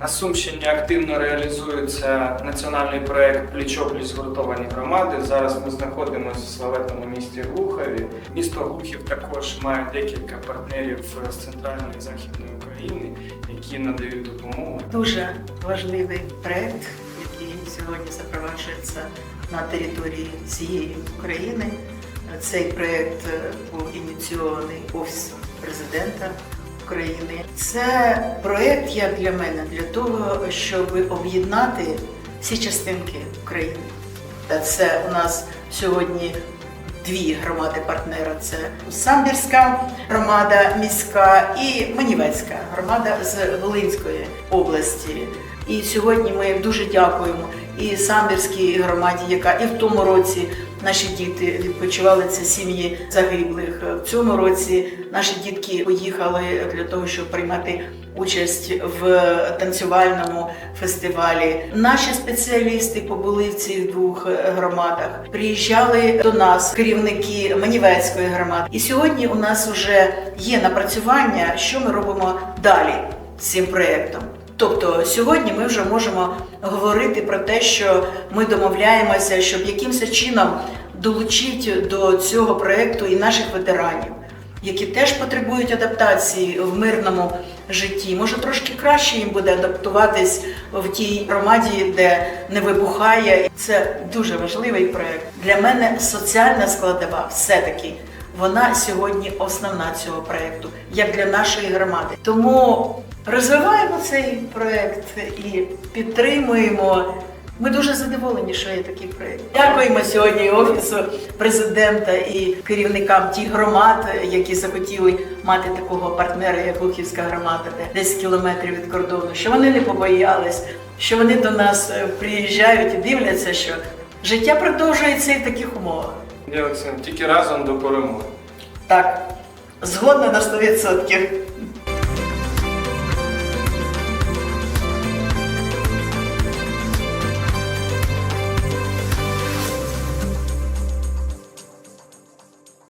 На Сумщині активно реалізується національний проект Пліч-опліч згуртовані громади. Зараз ми знаходимося в славетному місті Глухові. Місто Глухів також має декілька партнерів з центральної і західної України, які надають допомогу. Дуже важливий проект, який сьогодні запроваджується на території всієї України. Цей проект був ініційований Офісом президента України. Це проект як для мене для того, щоб об'єднати всі частинки України. Та Це у нас сьогодні дві громади-партнера: це Самбірська громада міська і Манівецька громада з Волинської області. І сьогодні ми дуже дякуємо і Самбірській громаді, яка і в тому році наші діти відпочивали це сім'ї загиблих. В цьому році наші дітки поїхали для того, щоб приймати участь в танцювальному фестивалі. Наші спеціалісти побули в цих двох е, громадах. Приїжджали до нас керівники Манівецької громади. І сьогодні у нас вже є напрацювання, що ми робимо далі з цим проєктом. Тобто сьогодні ми вже можемо говорити про те, що ми домовляємося, щоб якимось чином долучити до цього проєкту і наших ветеранів, які теж потребують адаптації в мирному житті. Може, трошки краще їм буде адаптуватись в тій громаді, де не вибухає. Це дуже важливий проєкт. Для мене соціальна складова все-таки. Вона сьогодні основна цього проєкту, як для нашої громади. Тому розвиваємо цей проєкт і підтримуємо. Ми дуже задоволені, що є такий проєкт. Дякуємо сьогодні офісу президента і керівникам тих громад, які захотіли мати такого партнера, як Лухівська громада, де 10 кілометрів від кордону, що вони не побоялись, що вони до нас е, приїжджають і дивляться, що життя продовжується і в таких умовах. Олексій, тільки разом до перемоги. Так, згодна на 100%.